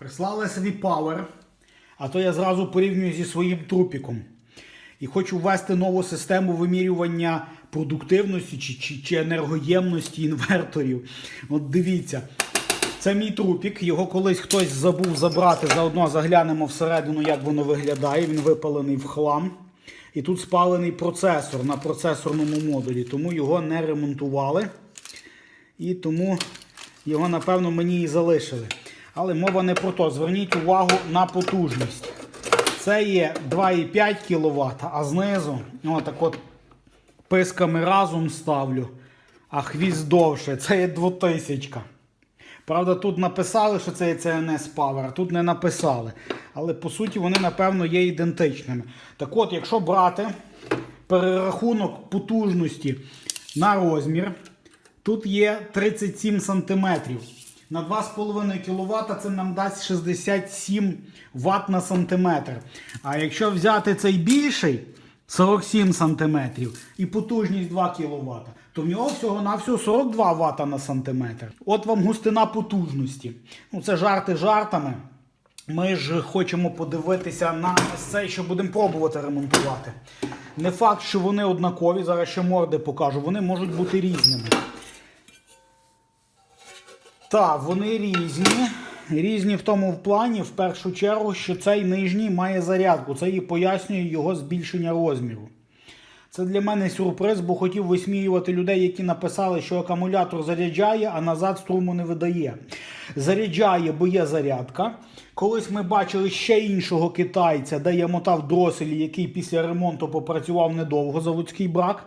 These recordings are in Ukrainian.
Прислали собі Power, а то я зразу порівнюю зі своїм трупіком. І хочу ввести нову систему вимірювання продуктивності чи, чи, чи енергоємності інверторів. От дивіться, це мій трупік. Його колись хтось забув забрати. Заодно заглянемо всередину, як воно виглядає. Він випалений в хлам. І тут спалений процесор на процесорному модулі, тому його не ремонтували. І тому його, напевно, мені і залишили. Але мова не про то. Зверніть увагу на потужність. Це є 2,5 кВт, а знизу, отак от писками разом ставлю, а хвіст довше. Це є 2000. Правда, тут написали, що це є CNS Power, тут не написали. Але по суті вони, напевно, є ідентичними. Так от, якщо брати перерахунок потужності на розмір, тут є 37 см. На 2,5 кВт це нам дасть 67 Вт на сантиметр. А якщо взяти цей більший 47 см і потужність 2 кВт, то в нього всього-навсього 42 Вт на сантиметр. От вам густина потужності. Ну, це жарти жартами. Ми ж хочемо подивитися на ось це, що будемо пробувати ремонтувати. Не факт, що вони однакові, зараз ще морди покажу, вони можуть бути різними. Так, вони різні. Різні в тому плані, в першу чергу, що цей нижній має зарядку. Це і пояснює його збільшення розміру. Це для мене сюрприз, бо хотів висміювати людей, які написали, що акумулятор заряджає, а назад струму не видає. Заряджає, бо є зарядка. Колись ми бачили ще іншого китайця, де я мотав дроселі, який після ремонту попрацював недовго, заводський брак.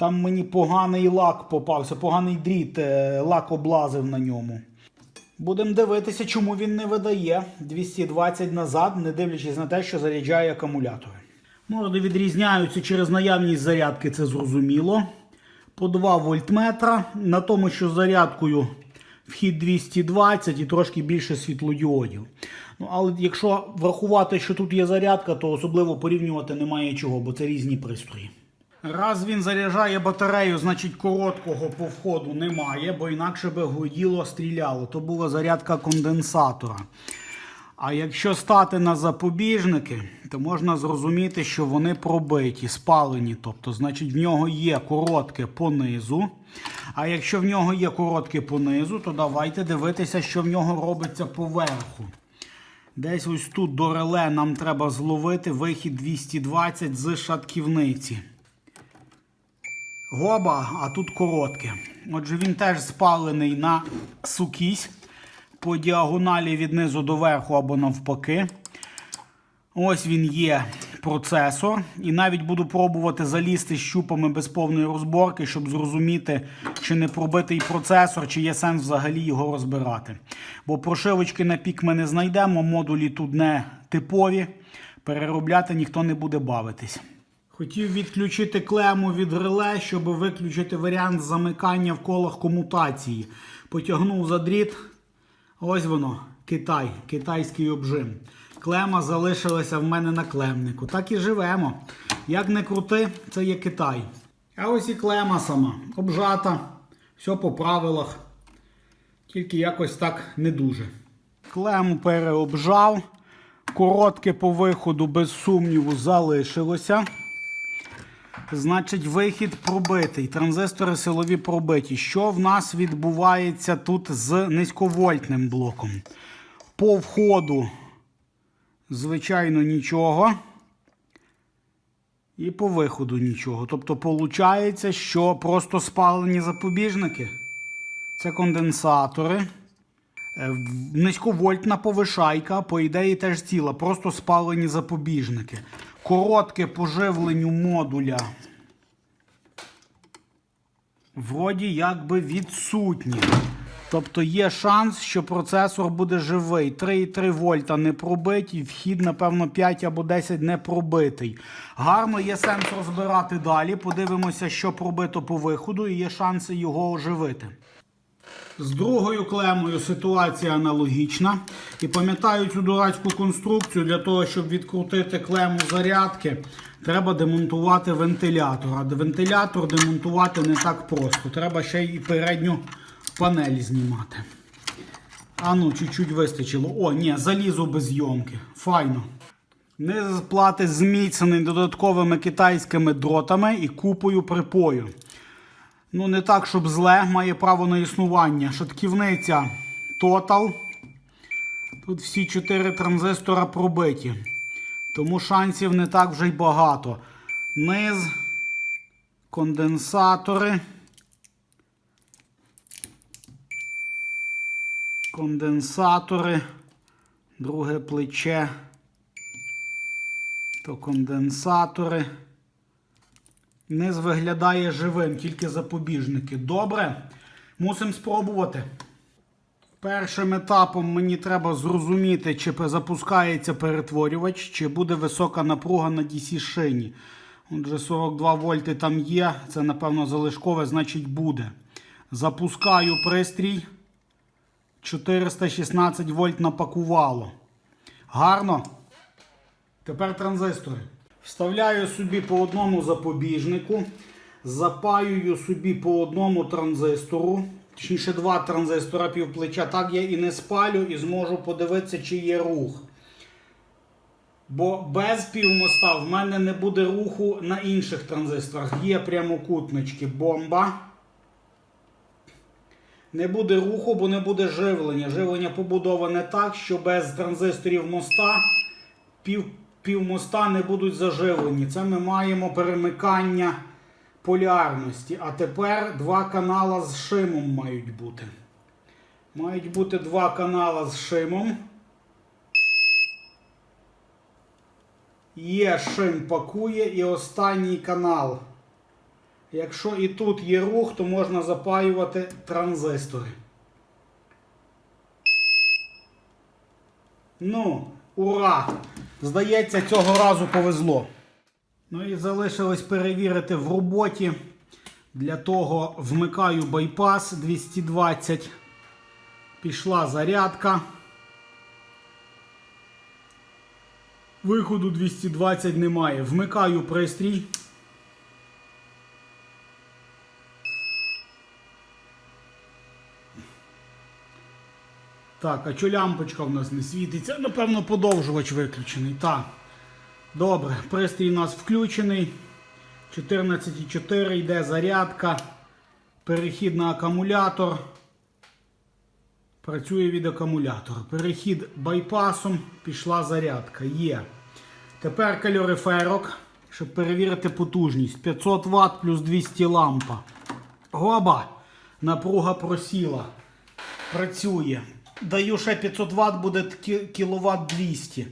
Там мені поганий лак попався, поганий дріт, е, лак облазив на ньому. Будемо дивитися, чому він не видає 220 назад, не дивлячись на те, що заряджає акумулятори. Морди відрізняються через наявність зарядки, це зрозуміло. По 2 вольтметра. На тому, що зарядкою вхід 220 і трошки більше світлодіодів. Ну, але якщо врахувати, що тут є зарядка, то особливо порівнювати немає чого, бо це різні пристрої. Раз він заряджає батарею, значить короткого по входу немає, бо інакше би гуділо, стріляло. То була зарядка конденсатора. А якщо стати на запобіжники, то можна зрозуміти, що вони пробиті, спалені. Тобто, значить, в нього є коротке понизу. А якщо в нього є коротке понизу, то давайте дивитися, що в нього робиться поверху. Десь ось тут до реле нам треба зловити вихід 220 з шатківниці. Гоба, а тут коротке. Отже, він теж спалений на сукісь по діагоналі від низу до верху або навпаки. Ось він є процесор. І навіть буду пробувати залізти щупами без повної розборки, щоб зрозуміти, чи не пробитий процесор, чи є сенс взагалі його розбирати. Бо прошивочки на пік ми не знайдемо, модулі тут не типові. Переробляти ніхто не буде бавитись. Хотів відключити клему від реле, щоб виключити варіант замикання в колах комутації. Потягнув за дріт. Ось воно, Китай, китайський обжим. Клема залишилася в мене на клемнику. Так і живемо. Як не крути, це є Китай. А ось і клема сама. Обжата, все по правилах. Тільки якось так не дуже. Клему переобжав. Коротке по виходу, без сумніву, залишилося. Значить, вихід пробитий. Транзистори силові пробиті. Що в нас відбувається тут з низьковольтним блоком? По входу, звичайно, нічого. І по виходу нічого. Тобто, виходить, що просто спалені запобіжники. Це конденсатори. Е, Низьковольтна повишайка, по ідеї, теж ціла, просто спалені запобіжники. Коротке по живленню модуля. Вроді якби відсутні. Тобто є шанс, що процесор буде живий. 3,3 вольта не пробиті, вхід, напевно, 5 або 10 не пробитий. Гарно є сенс розбирати далі. Подивимося, що пробито по виходу, і є шанси його оживити. З другою клемою ситуація аналогічна. І пам'ятаю цю дурацьку конструкцію для того, щоб відкрутити клему зарядки, треба демонтувати вентилятор. А вентилятор демонтувати не так просто. Треба ще й передню панель знімати. А ну, чуть-чуть вистачило. О, ні, залізо без зйомки. Файно. Низ плати зміцнений додатковими китайськими дротами і купою припою. Ну, не так, щоб зле, має право на існування. Шатківниця Total. Тут всі чотири транзистора пробиті. Тому шансів не так вже й багато. Низ, конденсатори. Конденсатори. Друге плече. То конденсатори. Низ виглядає живим, тільки запобіжники. Добре. Мусимо спробувати. Першим етапом мені треба зрозуміти, чи запускається перетворювач, чи буде висока напруга на DC шині. Отже, 42 вольти там є, це напевно залишкове, значить буде. Запускаю пристрій. 416 вольт напакувало. Гарно. Тепер транзистори. Вставляю собі по одному запобіжнику, запаюю собі по одному транзистору, точніше два транзистора півплеча. Так я і не спалю, і зможу подивитися, чи є рух. Бо без півмоста в мене не буде руху на інших транзисторах. Є прямокутнички бомба. Не буде руху, бо не буде живлення. Живлення побудоване так, що без транзисторів моста пів, пів моста не будуть заживлені. Це ми маємо перемикання полярності. А тепер два канала з шимом мають бути. Мають бути два канала з шимом. Є шим пакує і останній канал. Якщо і тут є рух, то можна запаювати транзистори. Ну, ура! Здається, цього разу повезло. Ну і залишилось перевірити в роботі. Для того вмикаю байпас 220. Пішла зарядка. Виходу 220 немає. Вмикаю пристрій. Так, а чо лямпочка в нас не світиться? Напевно, подовжувач виключений. Так. Добре, пристрій у нас включений. 14,4 йде зарядка. Перехід на акумулятор. Працює від акумулятора. Перехід байпасом. Пішла зарядка. Є. Тепер кальориферок, щоб перевірити потужність. 500 Вт плюс 200 лампа. Гоба. Напруга просіла. Працює. Даю ще 500 Вт, буде кВт 200.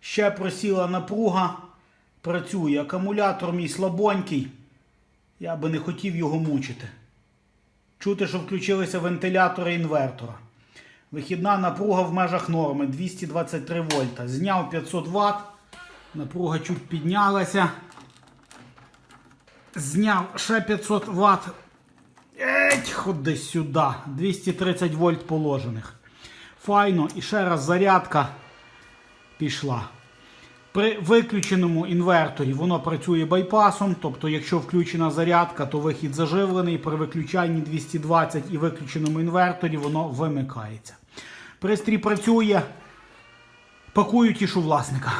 Ще просіла напруга. Працює. Акумулятор мій слабонький. Я би не хотів його мучити. Чути, що включилися вентилятори інвертора. Вихідна напруга в межах норми 223 вольта. Зняв 500 Вт. Напруга чуть піднялася. Зняв ще 500 Вт. Еть, ходи сюди. 230 вольт положених. Файно. І ще раз зарядка пішла. При виключеному інверторі воно працює байпасом. Тобто, якщо включена зарядка, то вихід заживлений. При виключанні 220 і виключеному інверторі воно вимикається. Пристрій працює. Пакую тішу власника.